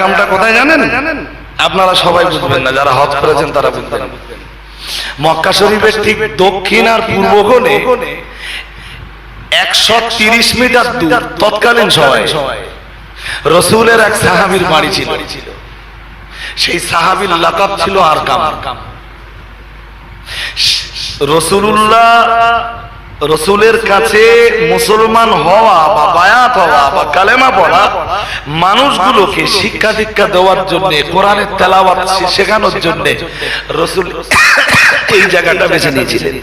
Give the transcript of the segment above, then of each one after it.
কামটা কোথায় জানেন? আপনারা সবাই বুঝবেন না যারা হজ করেছেন তারা বুঝবেন। মক্কা শরীফের ঠিক দক্ষিণ আর পূর্ব কোণে একশো তিরিশ মিটার দূর তৎকালীন সময় রসুলের এক সাহাবির বাড়ি ছিল। সেই সাহাবির লাকাব ছিল আর কাম রসুল্লাহ রসুলের কাছে মুসলমান হওয়া বা বায়াত হওয়া বা কালেমা পড়া মানুষগুলোকে শিক্ষা দীক্ষা দেওয়ার জন্য, কোরআনের তেলাওয়াত শেখানোর জন্য রসুল এই জায়গাটা বেছে নিয়েছিলেন।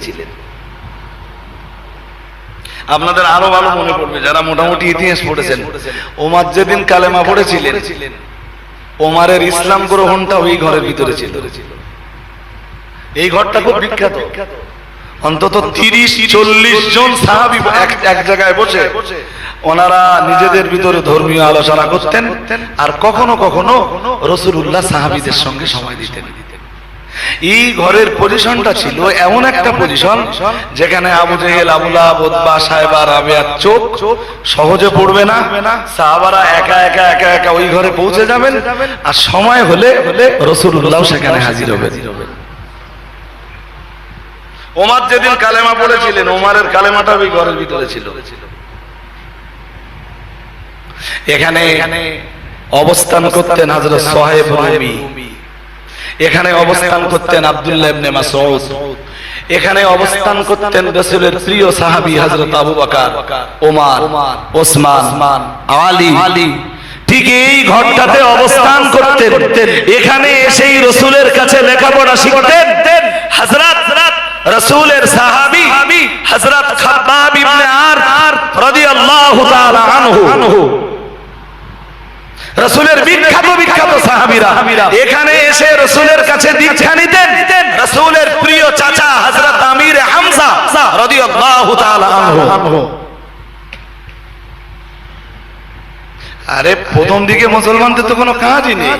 আপনাদের আরও ভালো মনে পড়বে, যারা মোটামুটি ইতিহাস পড়েছেন। ওমার যেদিন কালেমা পড়েছিলেন, ওমারের ইসলাম গ্রহণটা ওই ঘরের ভিতরে ছিল। এই ঘরটা খুব বিখ্যাত। অন্তত তিরিশ, চল্লিশ জন সাহাবি এক- জায়গায় বসে। ওনারা নিজেদের ভিতরে ধর্মীয় আলোচনা করতেন আর কখনো কখনো রসুল্লাহ সাহাবিদের সঙ্গে সময় দিতেন। এই ঘরের পজিশনটা ছিল এমন একটা পজিশন যেখানে আবু জেহেল আবুলা বোদবা সাহেবা রাবেয়ার চোখ সহজে পড়বে না। সাহাবারা একা একা একা একা ওই ঘরে পৌঁছে যাবেন। আর সময় হলে রসুল্লাহ সেখানে হাজির হবে ওমার যেদিন কালেমা পড়েছিলেন, ওমারের কালেমাটা ওই ঘরের ভিতরে ছিল। এখানে অবস্থান করতেন হযরত সোহেব এখানে অবস্থান করতেন আব্দুল্লাহ ইবনে মাসউদ। এখানে অবস্থান করতেন রাসূলের প্রিয় সাহাবী হযরত আবু বকর, ওমর, ওসমান, আলী। ঠিক এই ঘরটাতে অবস্থান করতেন। এখানে এসেই রসুলের কাছে লেখাপড়া শিখতেন। হযরত রসুলের সাহাবী হযরত খাব্বাব ইবনে আর রাদিয়াল্লাহু তাআলা আনহু। রসুলের বিখ্যাত বিখ্যাত সাহাবীরা। এখানে এসে রসুলের কাছে দীক্ষা নিতেন। রসুলের প্রিয় চাচা হযরত আমির হামজা রাদিয়াল্লাহু তাআলা আনহু। আরে প্রথম দিকে মুসলমানদের তো কোনো কাজই নেই।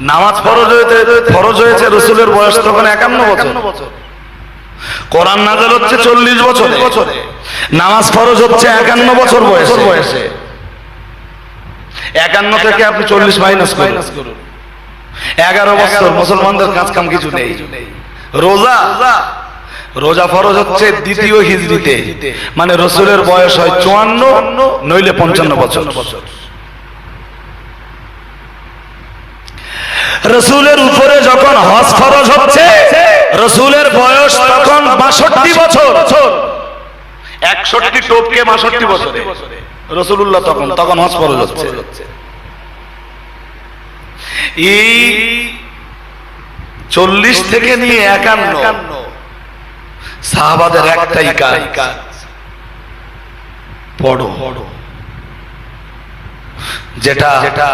নামাজ ফরজ হয়েছে ফরজ হয়েছে রসুলের বয়স তখন একান্ন বছর। কোরআন নাজাল হচ্ছে চল্লিশ বছর। বছরে। নামাজ ফরজ হচ্ছে একান্ন বছর বয়সে। বয়সে। একান্ন থেকে আপনি চল্লিশ মাইনাস মাইনাস করুন। এগারো বছর মুসলমানদের কাজ কাম কিছু নেই। রোজা। রোজা। ফরজ হচ্ছে দ্বিতীয় হিজড়িতে। মানে রসুলের বয়স হয় চুয়ান্ন নইলে পঞ্চান্ন বছর। বছর। রসুলের উপরে যখন হজ ফরজ হচ্ছে, রসুলের বয়স তখন বাষট্টি বছর। একষট্টি টোপকে বাষট্টি বছরে। রসুল্লাহ তখন তখন হজ ফরজ হচ্ছে। এই চল্লিশ থেকে নিয়ে একান্ন, সাহাবাদের একটাই কাজ। পড়ো। যেটা যেটা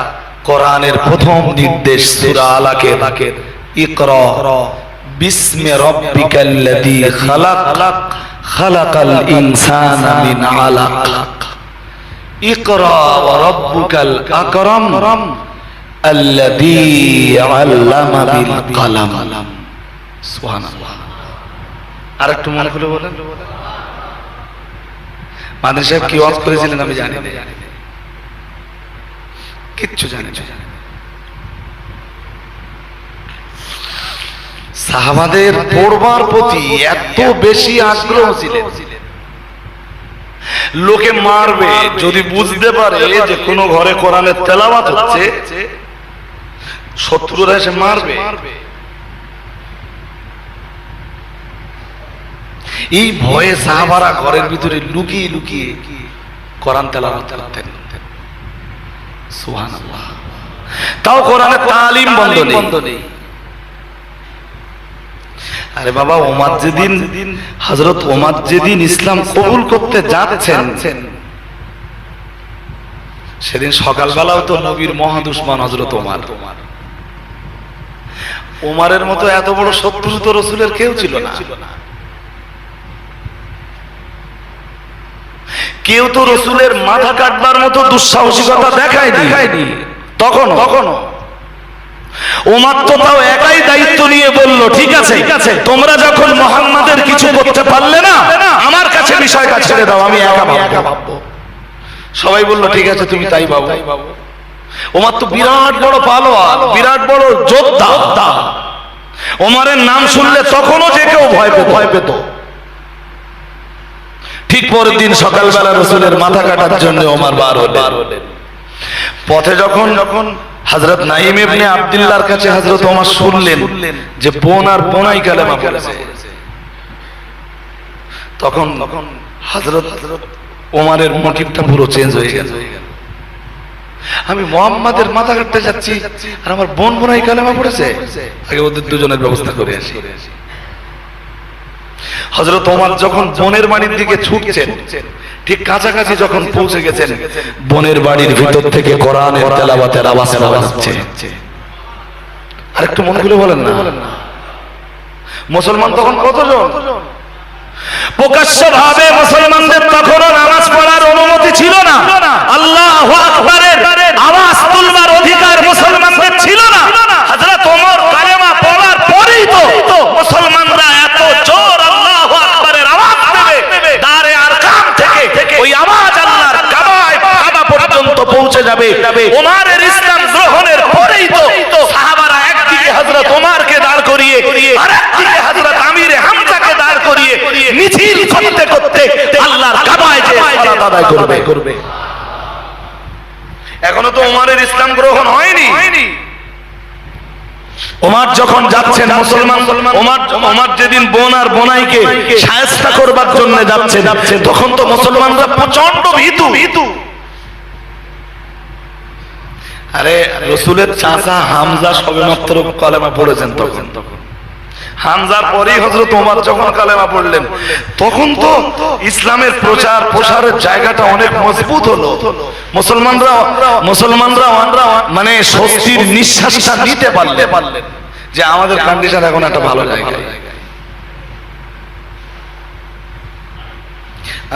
কোরআনের প্রথম নির্দেশ সূরা আলাকের। ইকরা বিস্মে রাব্বিকাল্লাযী খালাক, খালাকাল ইনসানা মিন আলাক। ইকরা রাব্বুকাল আকরাম আল্লামা বিল কলম। সুবহানাল্লাহ। আরেকটু মনে করে বলেন। মাদার সাহেব কি ওয়াজ করেছিলেন আমি জানি না। কিচ্ছু জানি না। সাহাবাদের পড়বার প্রতি এত বেশি আগ্রহ ছিলেন। লোকে মারবে, যদি বুঝতে পারে যে কোনো ঘরে কোরআনের তেলাওয়াত হচ্ছে, শত্রুরা এসে মারবে। এই ভয়ে সাহাবারা ঘরের ভিতরে লুকিয়ে লুকিয়ে কোরআন তেলাওয়াত করতেন। সুবহানাল্লাহ। তাও কোরআনের তালিম বন্ধ নেই। আরে বাবা ওমার যেদিন হযরত ওমার যেদিন ইসলাম কবুল করতে যাচ্ছেন সেদিন সকালবেলাও তো নবীর মহাদুশ্মন হজরত ওমার। ওমারের মতো এত বড় শত্রু তো রসুলের কেউ ছিল না। কেউ তো রসুলের মাথা কাটবার মতো দুঃসাহসিকতা দেখায় দেখায়নি। তখন তখন ওমার তো তাও একাই দায়িত্ব নিয়ে বলল ঠিক আছে তোমরা যখন মোহাম্মদের কিছু করতে পারলে না আমার কাছে বিষয়টা ছেড়ে দাও আমি একা একা ভাববো। সবাই বলল ঠিক আছে তুমি তাই ভাবো। ওমার তো বিরাট বড় পালোয়ান বিরাট বড় যোদ্ধা। ওমারের নাম শুনলে তখনও যে কেউ ভয় পেত। ভয় পেত। ঠিক পরের দিন সকালবেলা রসুলের মাথা কাটার জন্য ওমার বার হলেন। পথে যখন যখন হজরত নাইম ইবনে আব্দুল্লাহর কাছে হজরত ওমর শুনলেন যে বোন আর বোনাই কালেমা তখন তখন হজরত হজরত ওমারের মোটিভটা পুরো চেঞ্জ হয়ে গেল। আমি মোহাম্মদের মাথা কাটতে যাচ্ছি আর আমার বোন বোনাই কালেমা পড়েছে। আগে ওদের দুজনের ব্যবস্থা করে আসি। হজরত ওমর যখন বোনের বাড়ির দিকে ছুটছেন, ঠিক কাছাকাছি যখন পৌঁছে গেছেন, বোনের বাড়ির ভিতর থেকে কোরআনের আওয়াজ আর একটু মনে করে বলেন না। মুসলমান তখন কতজন? প্রকাশ্য ভাবে মুসলমানদের নামাজ পড়ার অনুমতি ছিল না। আল্লাহ আকবরের আওয়াজ তুলবার অধিকার মুসলমানদের ছিল না হযরত ওমর কালেমা পড়ার পরেই তো মুসলমানরা এত জোর আল্লাহ আকবরের আওয়াজ দেবে দারে আর কাম থেকে ওই আওয়াজ আল্লাহর কাবায় কাবা পর্যন্ত পৌঁছে যাবে। ওমারের ইসলাম গ্রহণের পরেই তো সাহাবারা একদিকে হযরত ওমরকে দাঁড় করিয়ে আরেকদিকে হযরত আমিরে হামজাকে দাঁড় করিয়ে মিছিল করতে করতে আল্লাহর কাবায় যে সালাত আদায় করবে। করবে এখনও তো ওমরের ইসলাম গ্রহণ হয়নি। ওমর যখন যাচ্ছেন মুসলমান ওমর ওমর যেদিন বোন আর বোনাইকে সায়স্তা করবার জন্য যাচ্ছে যাচ্ছে তখন তো মুসলমানরা প্রচণ্ড ভীতু ভীতু। আরে রসুলের চাচা হামজা সবেমাত্র কলেমা পড়েছেন তখন। হামজার পরেই হজরত ওমর যখন কালেমা পড়লেন, তখন তো ইসলামের প্রচার, প্রসারের জায়গাটা অনেক মজবুত হলো। মুসলমানরা মুসলমানরা মানে স্বস্তির নিঃশ্বাসটা নিতে পারলে পারলেন, যে আমাদের কন্ডিশন এখন একটা ভালো জায়গায়।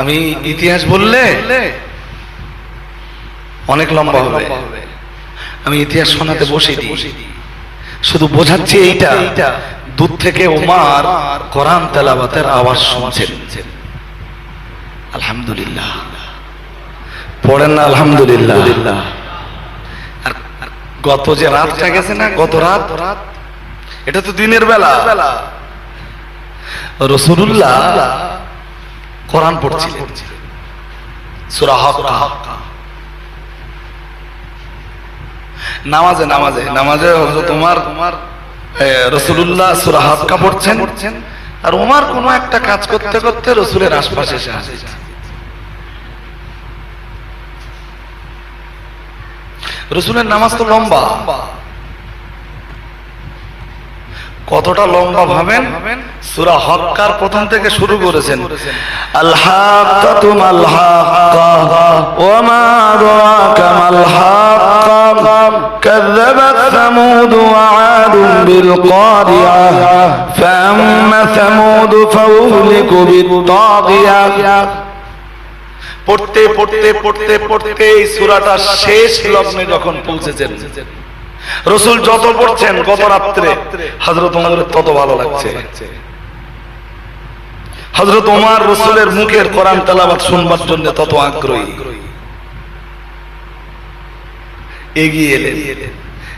আমি ইতিহাস বললে অনেক লম্বা হবে। আমি ইতিহাস শোনাতে বসে দিই শুধু বোঝাচ্ছি এইটা। দূর থেকে ওমার কোরআন তেলাবাতের আওয়াজ শুনছেন। আলহামদুলিল্লাহ। পড়েন না আলহামদুলিল্লাহ। আর গত যে রাতটা গেছে না গত রাত রাত। এটা তো দিনের বেলা। রসুল্লাহ কোরআন পড়ছিলেন। সূরা হাক্কা। নামাজে নামাজে। নামাজে তোমার তোমার রসুল্লাহ সুরা হাক্কা পড়ছেন আর ওমার কোনো একটা কাজ করতে করতে রসুলের আশপাশে এসে আসছে রসুলের নামাজ তো লম্বা। কতটা লম্বা ভাবেন? সুরা হক্কার প্রথম থেকে শুরু করেছেন? আল্লাহ মাল হাক্কা ওমা আদরাকা মাল হাক্কা كذبت ثمود وعاد بالقارعة فأما ثمود فأهلكوا بالطاغية পড়তে পড়তে পড়তে পড়তে এই সূরাটা শেষ লগ্নে যখন পৌঁছেছেন রসুল যত পড়ছেন গত রাত্রে হজরত ওমরের তত ভালো লাগছে হজরত ওমর রসুলের মুখের কোরআন তেলাবাত শুনবার জন্য তত আগ্রহী এগিয়ে এলেন।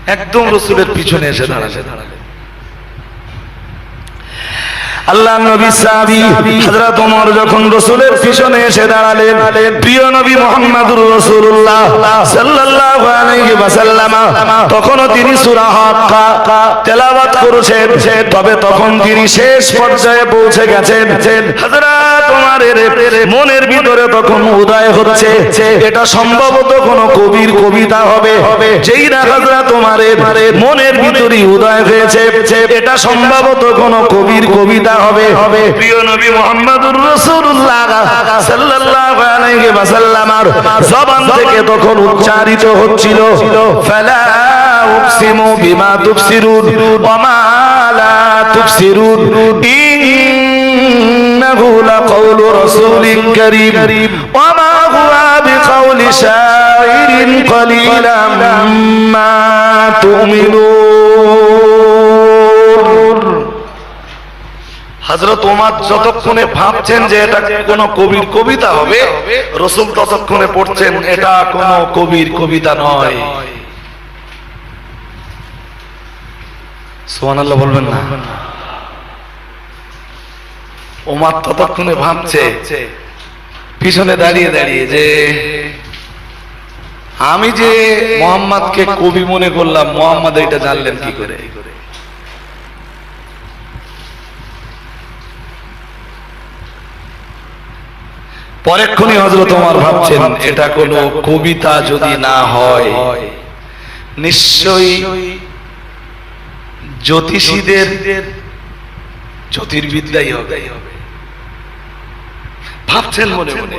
একদম রসুলের পিছনে এসে দাঁড়ালেন। আল্লাহ নবী সাহাবী হযরত ওমর যখন রাসূলের পিছনে এসে দাঁড়ালেন, প্রিয় নবী মুহাম্মদুর রাসূলুল্লাহ সাল্লাল্লাহু আলাইহি ওয়াসাল্লাম, তখনও তিনি সূরা হাক্কা তেলাওয়াত করেছেন। তবে তখন তিনি শেষ পর্যায়ে পৌঁছে গেছেন। হযরত ওমরের মনের ভিতরে তখন উদয় হচ্ছে। এটা সম্ভবত কোন কবির কবিতা হবে। যেই না হযরত ওমরের মনের ভিতরে উদয় হয়েছে। এটা সম্ভবত কোন কবির কবিতা হবে। হবে। প্রিয় নবী মুহাম্মদুর রাসূলুল্লাহ সাল্লাল্লাহু আলাইহি ওয়াসাল্লামের জবান থেকে তখন উচ্চারিত হচ্ছিল ফালা উকসিমু বিমা তুবসিরুন ওয়া মা লা তুবসিরুন ইন্নাহু লাকাউলু রাসূলিন কারীম। ওয়া মা হুয়া বিকাউলি শাইরিন কলিলাম মা তুমিনুন। হজরত ওমার যতক্ষণে ভাবছেন যে এটা কোন কবির কবিতা হবে, রসুল ততক্ষণে পড়ছেন, এটা কোন কবির কবিতা নয়। সোহান বলবেন না। ওমার ততক্ষণে ভাবছে, পিছনে দাঁড়িয়ে দাঁড়িয়ে যে, আমি যে মোহাম্মদকে কবি মনে করলাম, মোহাম্মদ এটা জানলেন কি করে? পরেক্ষণই হজরত তোমার ভাবছেন, এটা কোনো কবিতা যদি না হয়, নিশ্চয়ই জ্যোতিষীদের জ্যোতির্বিদ্যাই হবে। ভাবছেন মনে মনে।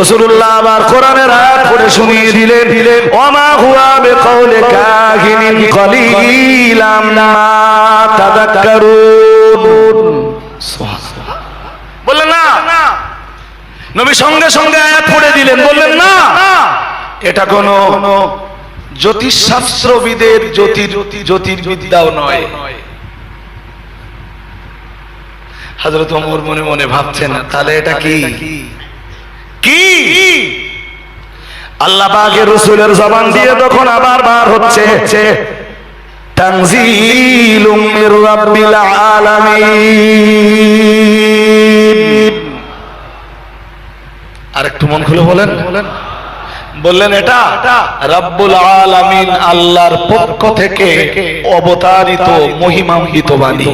রসুল্লাহ আবার কোরআনের আয়াত পড়ে শুনিয়ে দিলেন দিলেন ওমা হুয়া বিকাউলি কাহিনিন কলিলাম মা তাযাক্কারুন বললেন, না নবী সঙ্গে সঙ্গে আয়াত পড়ে দিলেন বললেন না এটা কোন জ্যোতিষশাস্ত্রবিদের জ্যোতির জ্যোতির্বিদ্যাও নয়। হাজরত ওমর মনে মনে ভাবছেন তাহলে এটা কি? কি? আল্লাহ পাকের রসুলের জবান দিয়ে তখন আবার বার হচ্ছে। তানজিলুম মির রাব্বিল আলামিন। আর একটু মন খুলে বলেন। বললেন, এটা রাব্বুল আলামিন আল্লাহর পক্ষ থেকে অবতারিত, মহিমান্বিত বাণী।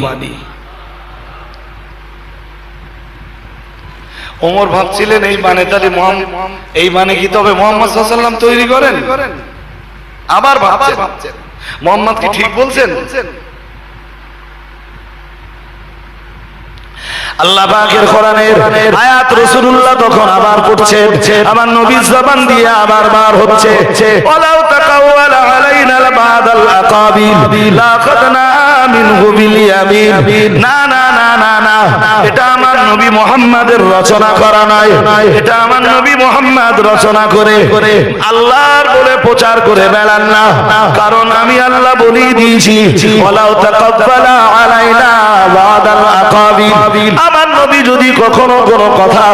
ওমর ভাবছিলেন, এই মানে তাহলে এই মানে কি তবে মোহাম্মদ সাল্লাম তৈরি করেন? আবার ভাবছেন। মোহাম্মদ কি ঠিক বলছেন? আল্লাহ পাকের কোরআনের আয়াত রাসূলুল্লাহ তখন আবার আমার জবান দিয়ে আবার বার হচ্ছে। ওয়ালাউ তাকাওয়ালা আলাইনা আকাবিল লাখাদনা মিনহু বিল ইয়ামিন। না না না না না। এটা আমার নবী মুহাম্মাদের রচনা করা নয় এটা আমার নবী মুহাম্মদ রচনা করে। আল্লাহর বলে প্রচার করে বেড়ান না। কারণ আমি আল্লাহ বলেই দিয়েছি, ওয়ালাউ তাকাব্বালা আলাইনা আমার নবী যদি কখনো কোনো কথা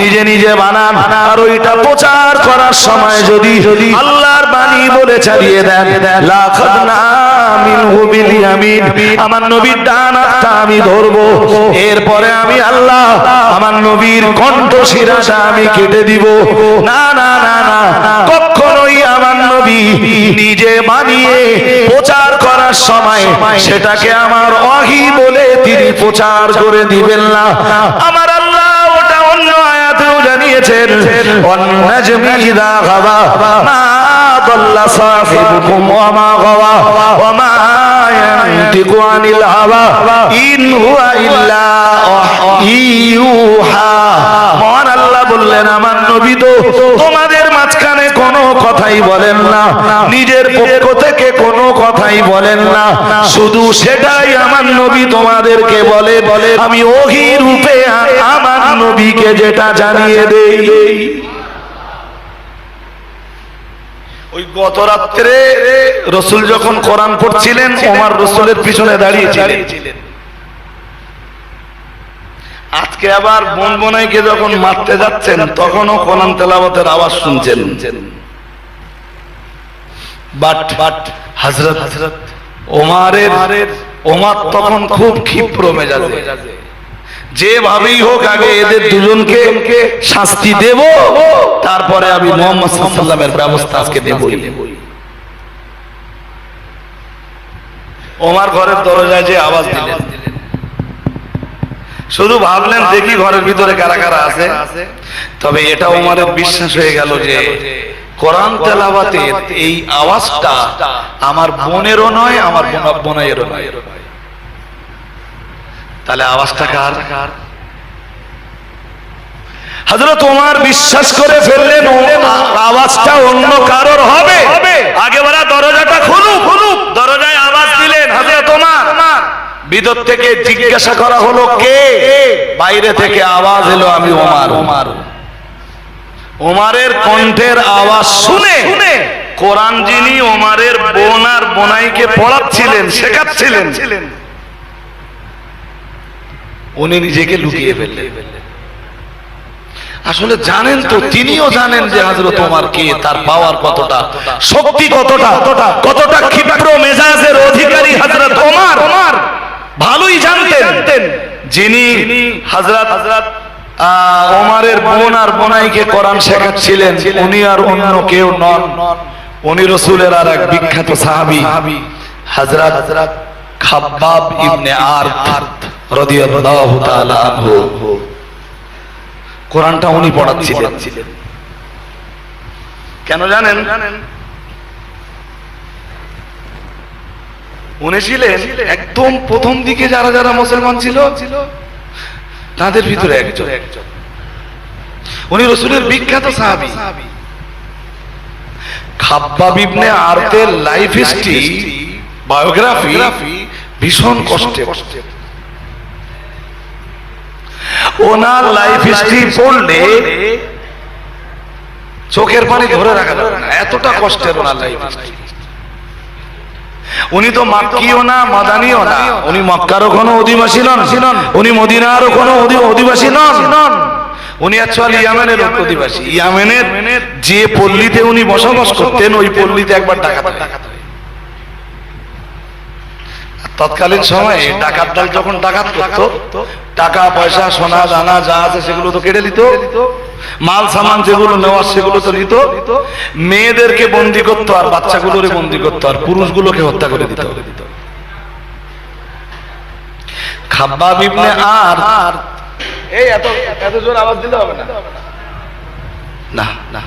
নিজে নিজে বানান আর ওইটা প্রচার করার সময় যদি যদি আল্লাহর বাণী বলে চালিয়ে দেন লাখাদনা মিনহু বিল ইয়ামিন। আমার নবীর ডান হাতটা আমি ধরবো এরপরে আমি আল্লাহ আমার নবীর কণ্ঠ শিরাটা আমি কেটে দিব। না না না না নবী নিজে বানিয়ে প্রচার করার সময় সেটাকে আমার অহি বলে তিনি প্রচার করে দিবেন না। আমার আল্লাহ ওটা অন্য আয়াতেও জানিয়েছেন সাহিবুকুম ওয়া মা গাওয়া বললেন, আমার নবী তো তোমাদের কোনো কথাই বলেন না। নিজের পক্ষ থেকে কোনো কথাই বলেন না। শুধু সেটাই আমার নবী তোমাদেরকে বলে বলে আমি ওহি রূপে আমার নবীকে যেটা জানিয়ে দেই। ওই গত রাত্রে রসুল যখন কোরআন পড়ছিলেন, ওমার রসুলের পিছনে দাঁড়িয়েছিলেন। আজকে আবার বন বনাইকে যখন মারতে যাচ্ছেন, তখনও কোরআন তেলাবতের আওয়াজ শুনছেন। বাট বাট হযরত হযরত ওমারের ওমার তখন খুব ক্ষিপ্র মেজাজে। যেভাবেই হোক আগে এদের দুজনকে শাস্তি দেব তারপরে আমি মোহাম্মদ সাল্লামের ব্যবস্থা আজকে দেবই। ওমার ঘরের দরজায় যে আওয়াজ দিলেন। শুধু ভাবলেন দেখি ঘরের ভিতরে কারা কারা আছে। তবে এটা ওমারের বিশ্বাস হয়ে গেল যে কোরআন তেলাওয়াতের এই আওয়াজটা আমার বোনেরও নয় আমার বোনাইয়েরও নয়। তাহলে আওয়াজটা কার? ওমর বিশ্বাস করে ফেললেন আওয়াজটা অন্য কারোর হবে। আগে বলা দরজাটা খুলুক খুলুক। দরজায় আওয়াজ দিলেন ওমর। ভিতর থেকে জিজ্ঞাসা করা হলো কে? বাইরে থেকে আওয়াজ এলো আমি ওমার। ওমর। ওমারের কণ্ঠের আওয়াজ শুনে কোরআন যিনি ওমারের বোন আর বোনাইকে পড়াচ্ছিলেন শেখাচ্ছিলেন উনি নিজেকে লুকিয়ে ফেললেন। আসলে জানেন তো তিনিও জানেন যে হাজরত ওমার কে তার পাওয়ার কতটা শক্তি কতটা কতটা ক্ষিপ্র মেজাজের অধিকারী হাজরত ওমার। ভালোই জানতেন যিনি হাজরত হাজরত ওমারের বোন আর বোনাইকে কোরআন শেখাচ্ছিলেন। উনি আর অন্য কেউ নন। উনি রসুলের আর এক বিখ্যাত সাহাবি। হাজরাত হাজরাত খাব্বাব ইবনে আরত রাদিয়াল্লাহু তাআলা আনহু। কোরআনটা উনি পড়াচ্ছিলেন। কেন জানেন? জানেন উনি ছিলেন একদম প্রথম দিকে যারা যারা মুসলমান ছিল ছিল তাদের ভিতরে একজন। উনি রসুলের বিখ্যাত সাহাবি। খাব্বাব ইবনে আরতের লাইফ হিস্ট্রি বায়োগ্রাফি ভীষণ কষ্টে। ওনার লাইফ হিস্ট্রি পড়লে চোখের পানি ধরে রাখা এতটা কষ্টের ওনার লাইফ হিস্ট্রি উনি তো মাক্কিও না, মাদানিও না। উনি মক্কারও কোনো অধিবাসী নন, উনি মদিনারও কোনো অধি- অধিবাসী নন। উনি অ্যাকচুয়ালি ইয়ামেনের অধিবাসী। ইয়ামেনের যে পল্লীতে উনি বসবাস করতেন, ওই পল্লীতে একবার হয়। তৎকালীন সময়ে ডাকাত দল যখন ডাকাত করতো, টাকা, পয়সা, সোনা, দানা, যা আছে সেগুলো তো কেটে দিত। মাল, সামান যেগুলো নেওয়ার সেগুলো তো নিত মেয়েদেরকে বন্দি করতো আর বাচ্চাগুলোরে বন্দি করতো আর পুরুষগুলোকে হত্যা করে দিত। খাব্বা বিবনে আর এই এত এত জোর আওয়াজ দিলে হবে না। না না।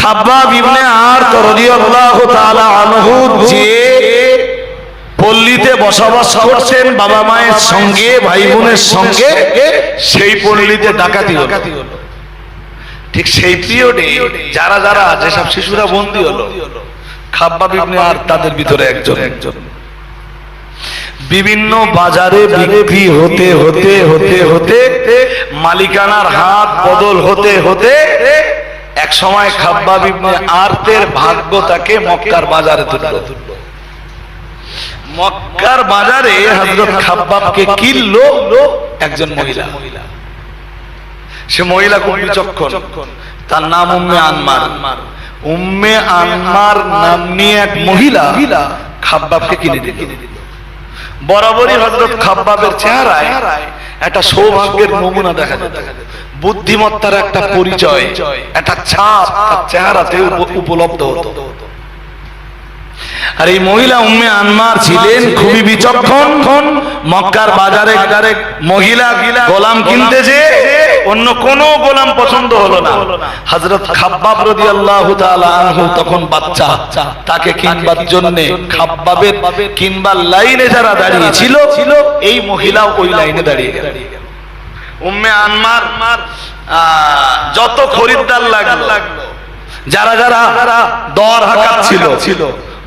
খাব্বা বিবনে আর রাদিয়াল্লাহু তাআলা আনহু যে পল্লীতে বসবাস করছেন বাবা মায়ের সঙ্গে, ভাই বোনের সঙ্গে, সেই পল্লীতে ডাকাতি হলো। ঠিক সেই পিরিয়ডে যারা যারা, যেসব শিশুরা বন্দী হলো খাব্বা বিবনে আর তাদের ভিতরে একজন। একজন বিভিন্ন বাজারে বিক্রি হতে হতে হতে হতে, মালিকানার হাত বদল হতে হতে এক সময় খাব্বা বিবনে আরতের ভাগ্য তাকে মক্কার বাজারে তুললো। মক্কার বাজারে হযরত খাব্বাবকে কিনলো একজন মহিলা। সে মহিলা খুব বিচক্ষণ তার নাম উম্মে আনমার। উম্মে আনমার নাম নিয়ে এক মহিলা খাব্বাবকে কিনে দিল। বরাবরই হযরত খাব্বাবের চেহারায় একটা সৌভাগ্যের নমুনা দেখা যেত। বুদ্ধিমত্তার একটা পরিচয়, একটা ছাপ চেহারাতে উপলব্ধ হতো। আর এই মহিলা উম্মে আনমার ছিলেন খুবই বিচক্ষণ। মক্কার বাজারে মহিলা গোলাম কিনতে যে অন্য কোন গোলাম পছন্দ হলো না। হযরত খাব্বাব রাদিয়াল্লাহু তাআলা আনহু তখন বাচ্চা, তাকে কিনবার জন্য খাব্বাবের কিনবার লাইনে যারা দাঁড়িয়ে ছিল এই মহিলা ওই লাইনে দাঁড়িয়ে গেল। উম্মে আনমার যত খরিদ্দার লাগল, যারা যারা দর হাকাত ছিল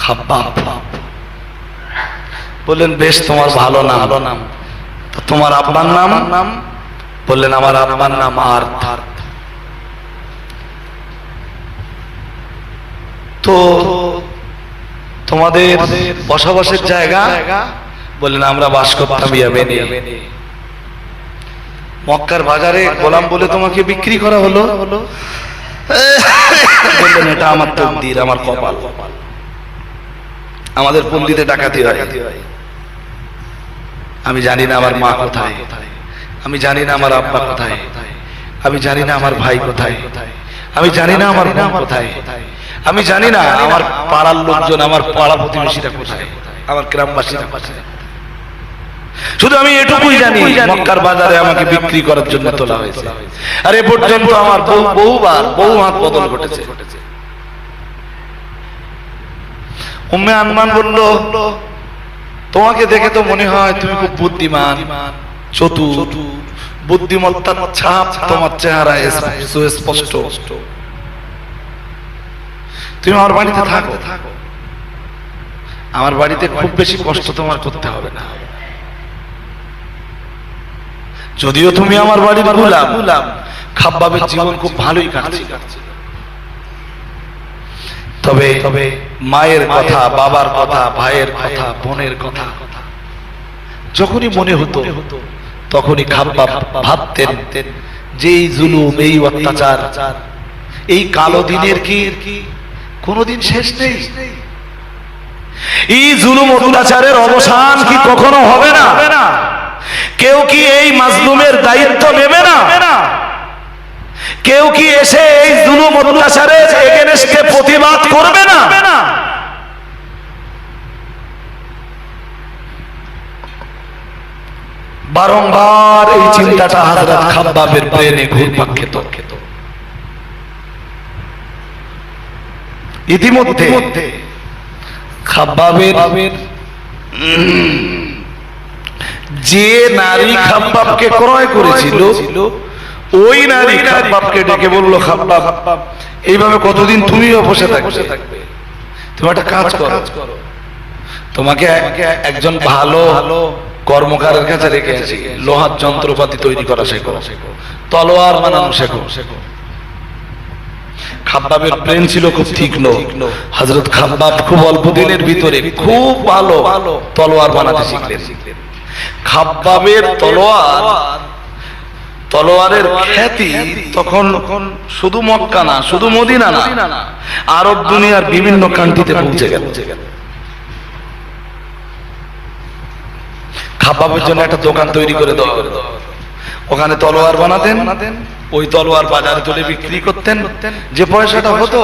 খাব্বাব বললেন, বেশ, তোমার ভালো নাম। ভালো নাম তোমার আব্বার নাম? নাম বললেন, আমার আব্বার নাম আর তো তোমাদের বসবাসের জায়গা? বললেন, আমরা বাস করতাম মক্কার বাজারে গোলাম বলে তোমাকে বিক্রি করা হলো? বললেন, এটা আমার তকদির, আমার কপাল কপাল। আমাদের পল্লীতে ডাকাতি হয়। আমি জানি না আমার মা কোথায়। আমি জানি না আমার আব্বা কোথায়। আমি জানি না আমার ভাই কোথায়। আমি জানি না আমার বোন কোথায়। আমি জানি না আমার পাড়ার লোকজন, আমার পাড়া প্রতিবেশীরা কোথায়, আমার গ্রামবাসীরা কোথায়। শুধু আমি এটুকুই জানি, মক্কার বাজারে আমাকে বিক্রি করার জন্য তোলা হয়েছে। আর এ পর্যন্ত আমার বহু বহুবার বহু হাত বদল ঘটেছে। উম্মে আনমান বলল, তোমাকে দেখে তো মনে হয় তুমি খুব বুদ্ধিমান। চতুর, বুদ্ধিমত্তার ছাপ তোমার চেহারায় সুস্পষ্ট। তুমি আমার বাড়িতে থাকো থাকো। আমার বাড়িতে খুব বেশি কষ্ট তোমার করতে হবে না। যদিও তুমি আমার বাড়ির গুলাম, খাব্বাবের জীবন খুব ভালোই কাটছিল। তবে তবে মায়ের কথা বাবার কথা ভাইয়ের কথা বোনের কথা। যখনই মনে হতো তখনই খাব্বাব ভাবতেন যে এই জুলুম এই অত্যাচার এই কালো দিনের কি? কোনোদিন শেষ নেই। এই জুলুম অত্যাচারের অবসান কি কখনো হবে না? কেউ কি এই মাজলুমের দায়িত্ব নেবে না। কেউ কি এসে এই জুলুম অত্যাচারের এগেনস্টে প্রতিবাদ করবে না? বারংবার এই চিন্তাটা হাজরত খাব্বাবের ব্রেনে ঘুরপাক খেত। ইতিমধ্যে খাব্বাবের যে নারী খাব্বাবকে ক্রয় করেছিল ওই নারী খাব্বাবকে ডেকে বলল খাব্বাব এইভাবে কতদিন তুমিও বসে থাকবে? তুমি একটা কাজ করো। তোমাকে একজন ভালো ভালো কর্মকারের কাছে রেখে আছি লোহার যন্ত্রপাতি তৈরি করা শেখো। তলোয়ার বানানো শেখো। শেখো। খাব্বাবের ব্রেন ছিল খুব তীক্ষ্ণ। হজরত খাব্বাব খুব অল্প দিনের ভিতরে খুব ভালো তলোয়ার বানাতে শিখলেন। খাব্বাবের তলোয়ার তলোয়ারের খ্যাতি তখন শুধু মক্কা না, শুধু মদিনা না, আরব দুনিয়ার বিভিন্ন কান্ট্রিতে পৌঁছে গেল। খাবাবের জন্য একটা দোকান তৈরি করে দেওয়া ওখানে তলোয়ার বানাতেন, ওই তলোয়ার বাজারে তুলে বিক্রি করতেন। যে পয়সাটা হতো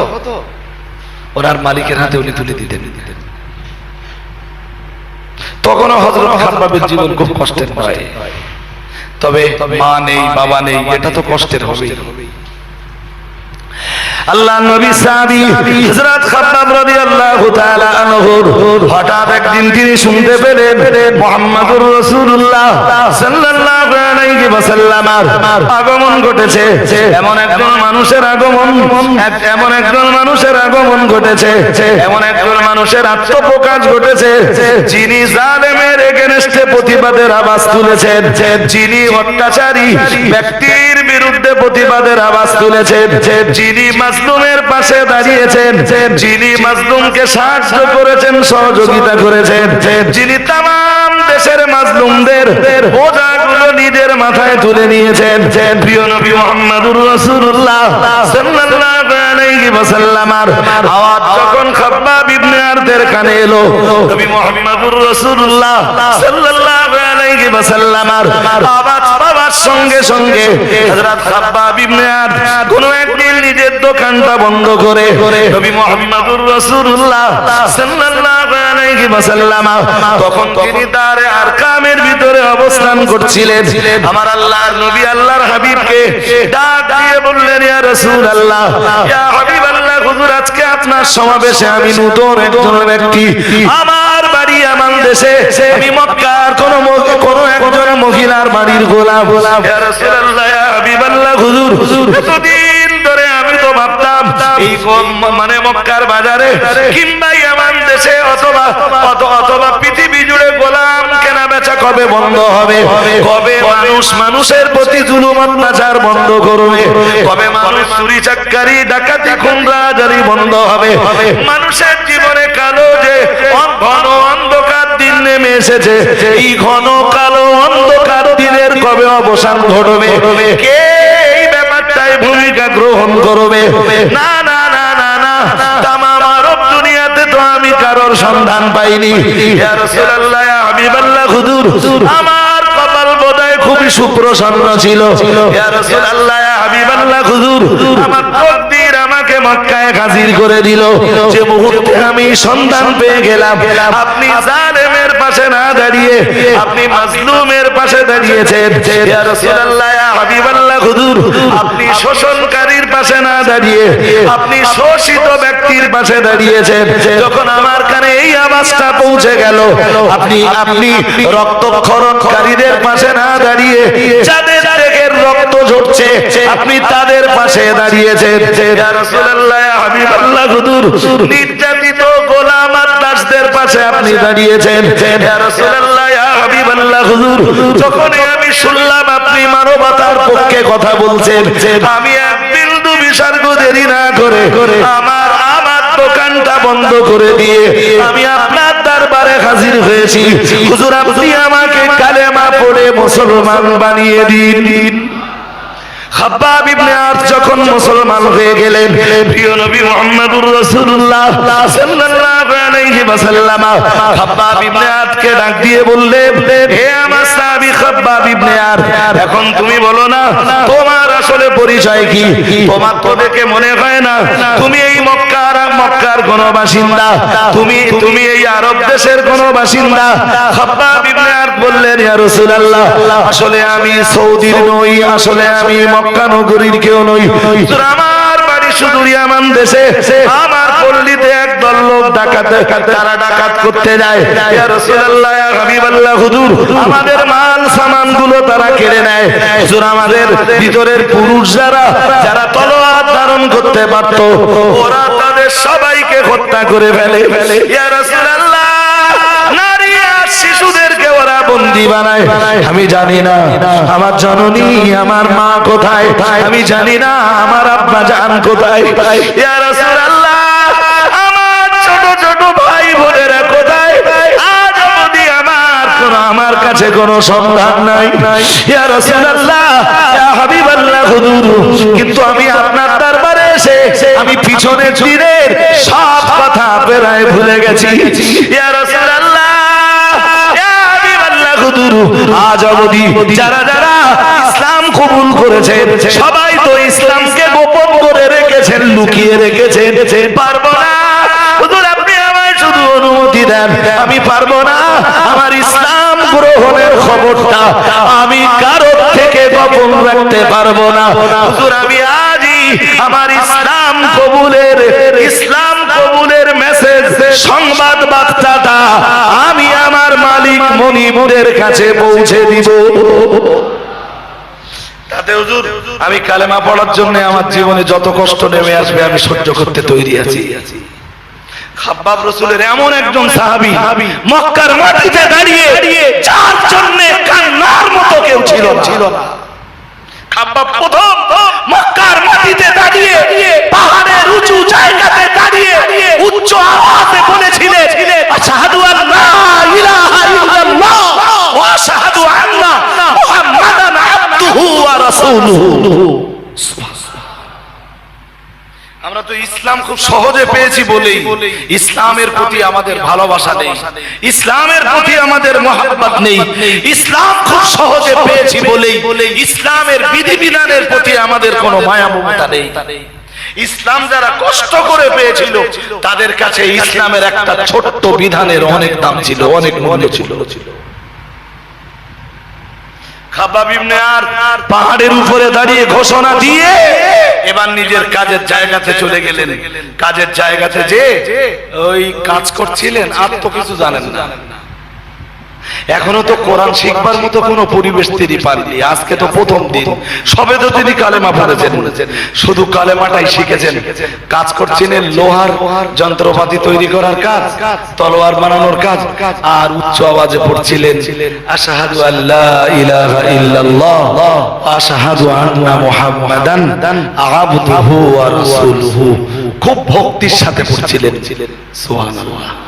ওনার মালিকের হাতে উনি তুলে দিতেন। তখনও হজরত খাবাবের জীবন খুব কষ্টের হয় তবে মা নেই বাবা নেই এটা তো কষ্টের হবে। আল্লাহ নবী সাহাবী হযরত খাব্বাব রাদিয়াল্লাহু তাআলা আনহুর হঠাৎ একদিন তিনি শুনতে পেলেন মুহাম্মাদুর রাসূলুল্লাহ সাল্লাল্লাহু আলাইহি ওয়াসাল্লামের আগমন ঘটেছে। এমন একজন মানুষের আগমন, এমন একজন মানুষের আগমন ঘটেছে। এমন একজন মানুষের আত্মপ্রকাশ ঘটেছে। যিনি জালেমের এগেনস্টে প্রতিবাদের আওয়াজ তুলেছেন। যিনি অত্যাচারী ব্যক্তির বিরুদ্ধে প্রতিবাদের আওয়াজ তুলেছেন। যিনি মাজলুমের পাশে দাঁড়িয়েছেন, যিনি মাজলুমকে সাহায্য করেছেন, সহযোগিতা করেছেন, যিনি তাম দেশের মাজলুমদের বোঝাগুলো নিজের মাথায় তুলে নিয়েছেন। প্রিয় নবী মোহাম্মদুর রাসূলুল্লাহ কানে এলো, নবী মুহাম্মদুর রাসূলুল্লাহ আলাইহি ওয়াসাল্লামার আওয়াজ পাওয়ার সঙ্গে সঙ্গে হযরত ইবনে আদ কোন একদিন নিজের দোকানটা বন্ধ করে নবী মুহাম্মদুর রাসূলুল্লাহ সাল্লাল্লাহু আলাইহি ওয়াসাল্লাম তখন তিনি আরকামের ভিতরে অবস্থান করছিলেন। আমার আল্লাহর নবী আল্লাহর হাবিবকে ডাক দিয়ে বললেন, ইয়া রাসূলুল্লাহ, ইয়া হুজুর, আজকে আপনার সমাবেশে আমি নূতন একজন ব্যক্তি। আমার আমার দেশে আমি মক্কার কোন কোন একজন মহিলার বাড়ির গোলাম। ইয়া রাসূলুল্লাহ ইয়া হাবিবাল্লাহ হুজুর এতদিন ধরে আমি তো ভাবতাম এই মানে মক্কার বাজারে কিংবা আমার দেশে অথবা অথবা পৃথিবী জুড়ে গোলাম কেনা বেচা কবে বন্ধ হবে? কবে মানুষ মানুষের প্রতি জুলুম অত্যাচার বন্ধ করবে? কবে মানুষ চুরি চাক্কারি ডাকাতি খুনরাজারি বন্ধ হবে? মানুষের জীবনে কালো যে ঘন নেমে এসেছে। এই ঘন কালো অন্ধকার দিনের কবে অবসান ঘটবে? কে এই ব্যাপারটাই ভূমিকা গ্রহণ করবে? না না না না না। তামাম আরব দুনিয়াতে তো আমি কারোর সন্ধান পাইনি। ইয়া রাসূলুল্লাহ হাবিবাল্লাহ, হুজুর, আমার কপাল বোধহয় খুবই সুপ্রসন্ন ছিল। ইয়া রাসূলুল্লাহ হাবিবাল্লাহ, হুজুর, আমার তকদীর আমাকে মক্কায় হাজির করে দিল। যে মুহূর্তে আমি সন্ধান পেয়ে গেলাম, আপনি জালেমের পাশে না দাঁড়িয়ে আপনি মাজলুমের পাশে দাঁড়িয়েছেন। ইয়া রাসূলুল্লাহ ইয়া হাবিবাল্লাহ হুজুর। আপনি শোষণকারীর পাশে না দাঁড়িয়ে আপনি শোষিত ব্যক্তির পাশে দাঁড়িয়েছেন। যখন আমার কানে এই আওয়াজটা পৌঁছে গেল আপনি আপনি রক্তক্ষরণকারীদের পাশে না দাঁড়িয়ে যাদের দেহের রক্ত ঝরছে আপনি তাদের পাশে দাঁড়িয়েছেন। ইয়া রাসূলুল্লাহ ইয়া হাবিবাল্লাহ হুজুর। নির্যাতিত গোলাম দাসদের পাশে আপনি দাঁড়িয়েছেন। যখনই আমি শুনলাম আপনি মানবতার পক্ষে কথা বলছেন আমি এক বিন্দু বিসর্গ দেরি না করে আমার আমার দোকানটা বন্ধ করে দিয়ে আমি আপনার দরবারে হাজির হয়েছি। হুজুর আপনি আমাকে কালেমা পড়ে মুসলমান বানিয়ে দিন। যখন মুসলমান হয়ে গেলেন, প্রিয় নবী এখন তুমি বলো না, তোমার আসলে পরিচয় কি? তোমার তো দেখে মনে হয় না, তুমি এই আমার পল্লীতে একদল লোক ডাকাত, তারা ডাকাত করতে যায়। হুজুর, আমাদের মাল সামানগুলো তারা কেড়ে নেয়। হুজুর, আমাদের ভিতরের পুরুষ যারা যারা তলোয়ার ধারণ করতে পারত, ওরা সবাইকে হত্যা করে ফেলে। বানায়। আমি জানি না আমার জননী, আমার মা কোথায়? আমি জানি না আমার আব্বা জান কোথায়? আমার কোন কাছে কোনো সন্ধান নাই। ইয়া রাসূলুল্লাহ, ইয়া কিন্তু আমি আপনার দরবারে আমি পিছনের দিনের সব কথা প্রায় ভুলে গেছি। আজ অবধি যারা যারা ইসলাম কবুল করেছেন সবাই তো ইসলামকে গোপন করে রেখেছেন, লুকিয়ে রেখেছেন। পারব না। আপনি আমায় শুধু অনুমতি দেন। আমি পারব না। আমার ইসলাম গ্রহণের খবরটা আমি কারও থেকে গোপন রাখতে পারব না। আমি আজই আমার ইসলাম কবুলের ইসলাম কবুলের মেসেজ সংবাদ বার্তাটা আমি আমার মালিক মনিমুরের কাছে পৌঁছে দিব। তাতে হুজুর আমি কালেমা পড়ার জন্য আমার জীবনে যত কষ্ট নেমে আসবে আমি সহ্য করতে তৈরি আছি। খাব্বাব রসুলের এমন একজন সাহাবী মক্কার মাটিতে দাঁড়িয়ে যার জন্য কান্নার মতো কেউ ছিল ছিল খাব্বাব প্রথম মক্কার মাটিতে দাঁড়িয়ে, পাহাড়ের উঁচু জায়গাতে দাঁড়িয়ে উচ্চ আওয়াজে বলেছিলেন, আশহাদু ইলাহা ইল্লাল্লাহ ওয়া আন্না মুহাম্মাদান আবদুহু ওয়া রাসূলুহু। আমরা তো ইসলাম খুব সহজে পেয়েছি বলেই, ইসলামের প্রতি আমাদের ভালোবাসা নেই, ইসলামের প্রতি আমাদের মহাব্বত নেই, ইসলাম খুব সহজে পেয়েছি বলেই, ইসলামের বিধিবিধানের আমাদের কোনো মায়া মমতা নেই। ইসলাম যারা কষ্ট করে পেয়েছিল, তাদের কাছে ইসলামের একটা ছোট্ট বিধানের অনেক দাম ছিল, অনেক মূল্য ছিল। পাহাড়ের উপরে দাঁড়িয়ে ঘোষণা দিয়ে এবার নিজের কাজের জায়গাতে চলে গেলেন। কাজের জায়গাতে যে ওই কাজ করছিলেন, আর তো কিছু জানেন না। এখনও তো কোরআন শিখবার মতো কোনো পরিবেশ তিনি পাননি। আজকে তো প্রথম দিন। সবে তো তিনি কালেমা পড়েছেন। শুধু কালেমাটাই শিখেছেন। কাজ করছিলেন লোহার যন্ত্রপাতি তৈরি করার কাজ, তলোয়ার বানানোর কাজ, আর উচ্চ আওয়াজে পড়ছিলেন, আশহাদু আল্লাহ ইলাহা ইল্লাল্লাহ আশহাদু আন্না মুহাম্মাদান আবদুহু ওয়া রাসূলুহু। খুব ভক্তির সাথে পড়ছিলেন। সুবহানাল্লাহ।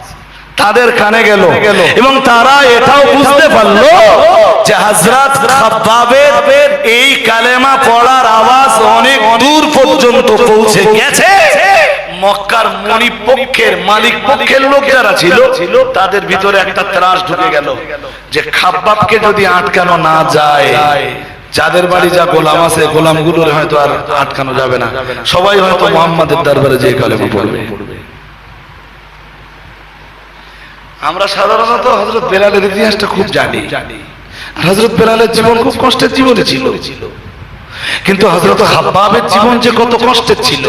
তাদের কানে গেল। এবং তারা এটাও বুঝতে পারল যে খাব্বাবের এই কালেমা পড়ার আওয়াজ অনেক দূর পর্যন্ত পৌঁছে গেছে। মক্কার মনি মালিক পক্ষের লোক যারা ছিল, তাদের ভিতরে একটা ত্রাস ঢুকে গেল যে খাব্বাবকে যদি আটকানো না যায়, যাদের বাড়ি যা গোলাম আছে গোলামগুলোর হয়তো আর আটকানো যাবে না। সবাই হয়তো মোহাম্মদের দরবারে যে কালেমা পড়বে। আমরা সাধারণত হজরত বেলালের ইতিহাসটা খুব জানি। হজরত বেলালের জীবন খুব কষ্টের জীবনে ছিল। কিন্তু হজরত হাব্বাবের জীবন যে কত কষ্টের ছিল।